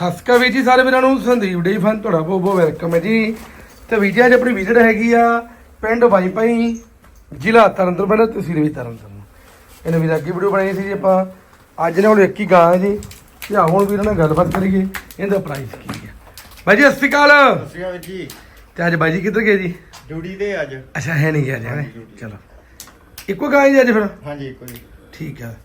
ਸਤਿ ਸ਼੍ਰੀ ਅਕਾਲ ਵੀਰ ਜੀ ਸਾਰੇ ਵੀਰਾਂ ਨੂੰ ਸੰਦੀਪ ਡੇ ਫਨ ਤੁਹਾਡਾ ਬਹੁਤ ਬਹੁਤ ਵੈਲਕਮ ਹੈ ਜੀ। ਤੇ ਜੀ ਅੱਜ ਆਪਣੀ ਵਿਜ਼ਿਟ ਹੈਗੀ ਆ ਪਿੰਡ ਵਾਈਪਾਈ ਜ਼ਿਲ੍ਹਾ ਤਰਨਤਾਰਨ ਤਹਿਸੀਲ ਵੀ ਤਰਨਤਾਰਨ ਇਹਨੇ ਵੀਰ ਅੱਗੇ ਵੀਡੀਓ ਬਣਾਈ ਸੀ ਜੀ ਆਪਾਂ। ਅੱਜ ਨੇ ਹੁਣ ਇੱਕ ਹੀ ਗਾਂ ਹੈ ਜੀ। ਤੇ ਆਹ ਹੁਣ ਵੀਰਾਂ ਨਾਲ ਗੱਲਬਾਤ ਕਰੀਏ ਇਹਦਾ ਪ੍ਰਾਈਸ ਕੀ ਹੈ। ਬਾਈ ਜੀ ਸਤਿ ਸ਼੍ਰੀ ਅਕਾਲ। ਸਤਿ ਸ਼੍ਰੀ ਅਕਾਲ ਜੀ। ਤੇ ਅੱਜ ਬਾਈ ਜੀ ਕਿੱਧਰ ਗਏ ਜੀ? ਡਿਊਟੀ ਤੇ ਅੱਜ। ਅੱਛਾ ਹੈ ਨਹੀਂ ਗਿਆ ਜੀ ਹੈਂ? ਚਲੋ। ਇੱਕੋ ਗਾਂ ਹੀ ਜੀ ਅੱਜ ਫਿਰ? ਹਾਂਜੀ ਕੋਈ ਠੀਕ ਹੈ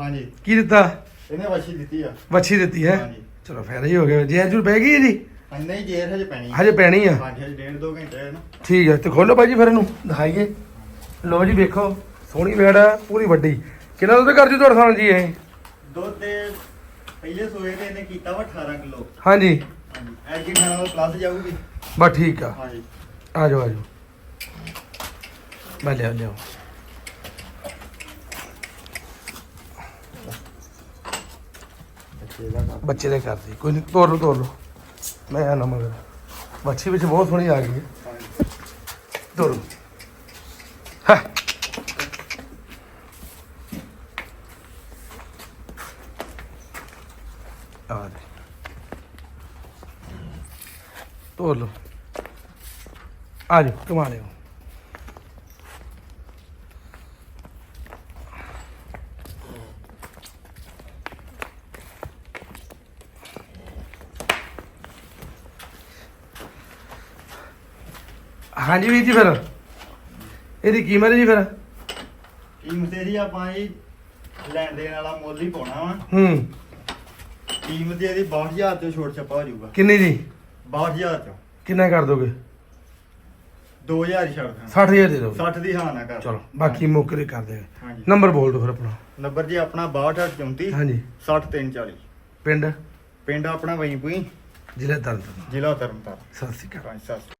ਹਾਂਜੀ। ਕੀ ਦਿੱਤਾ? ਇਹਨੇ ਵਸ਼ੀ ਦਿੱਤੀ ਆ। ਵੱਛੀ ਦਿੱਤੀ ਹੈ। ਹਾਂਜੀ। ਚਲੋ ਫਾਇਦਾ ਹੀ ਹੋ ਗਿਆ। ਜੀ ਅੱਜ ਪੈ ਗਈ ਹੈ ਜੀ ਹਾਂਜੀ ਨਹੀਂ ਜੇਰ ਹਜੇ ਪੈਣੀ। ਹਜੇ ਪੈਣੀ ਆ? ਹਾਂਜੀ ਹਜੇ ਡੇਢ ਦੋ ਘੰਟੇ ਹੈ ਨਾ। ਠੀਕ ਹੈ ਤੇ ਖੋਲੋ ਭਾਜੀ ਫਿਰ ਇਹਨੂੰ ਦਿਖਾਈਏ। ਲੋ ਜੀ ਵੇਖੋ ਸੋਹਣੀ ਵੇੜ ਆ ਪੂਰੀ ਵੱਡੀ। ਕਿੰਨਾ ਦੁੱਧ ਕਰ ਜੂ ਤੁਹਾਡਾ ਸਾਨ ਜੀ ਇਹ? ਦੁੱਧ ਪਹਿਲੇ ਸੋਏ ਤੇ ਇਹਨੇ ਕੀਤਾ ਵਾ 18 ਕਿਲੋ। ਹਾਂਜੀ। ਹਾਂਜੀ ਐਜੀ ਖਾਣਾ ਨਾਲ ਪਲੱਸ ਜਾਊਗੀ। ਬਸ ਠੀਕ ਆ। ਹਾਂਜੀ। ਆ ਜਾਓ ਆ ਜਾਓ। ਮੈਂ ਲਿਆ ਲਿਆਓ। ਬੱਚੇ ਦਾ ਕੰਮ। ਬੱਚੇ ਦੇ ਕਰਦੀ ਕੋਈ ਨਹੀਂ ਤੋਰ ਲਓ ਤੋਰ ਲਓ। ਮੈਂ ਆ ਮਗਰ। ਮੱਛੀ ਵਿੱਚ ਬਹੁਤ ਸੋਹਣੀ ਆ ਗਈ ਹੈ। ਹਾਂਜੀ ਤੋਰੋ ਹਾਂ। ਆ ਦੇ। ਤੋਰ ਲਓ। ਆ ਜਾਓ ਕਮਾ ਲਿਓ। ਹਾਂਜੀ ਵੀਰ ਜੀ ਫਿਰ। ਇਹਦੀ ਕੀਮਤ ਜੀ ਫਿਰ? ਕੀਮਤ ਇਹਦੀ ਆਪਾਂ ਜੀ ਲੈਣ ਦੇਣ ਵਾਲਾ ਮੁੱਲ ਹੀ ਪਾਉਣਾ ਵਾ। ਹੂੰ। ਕੀਮਤ ਇਹਦੀ 62000 ਤੋਂ ਛੋਟ ਛੱਪਾ ਹੋ ਜਾਊਗਾ। ਕਿੰਨੀ ਜੀ? 62000 ਤੋਂ ਕਿੰਨਾ ਕਰ ਦੋਗੇ? 2000 ਹੀ ਛੱਡ ਦੇਣਾ। 60000 ਦੇ ਦੋਗੇ। 60 ਦੀ ਹਾਂ ਨਾ ਕਰ। ਚਲੋ ਬਾਕੀ ਮੌਕੇ ਤੇ ਕਰ ਹਾਂਜੀ। ਨੰਬਰ ਬੋਲ ਦਿਓ ਫਿਰ ਆਪਣਾ। ਨੰਬਰ ਜੀ ਆਪਣਾ 6234 ਹਾਂਜੀ। 60340 ਪਿੰਡ? ਪਿੰਡ ਆਪਣਾ ਵਈਪੂਈ ਜ਼ਿਲ੍ਹਾ ਤਰਨਤਾਰਨ ਜ਼ਿਲ੍ਹਾ ਤਰਨਤਾਰਨ। ਸਤਿ ਸ਼੍ਰੀ ਅਕਾਲ। ਸੱਤ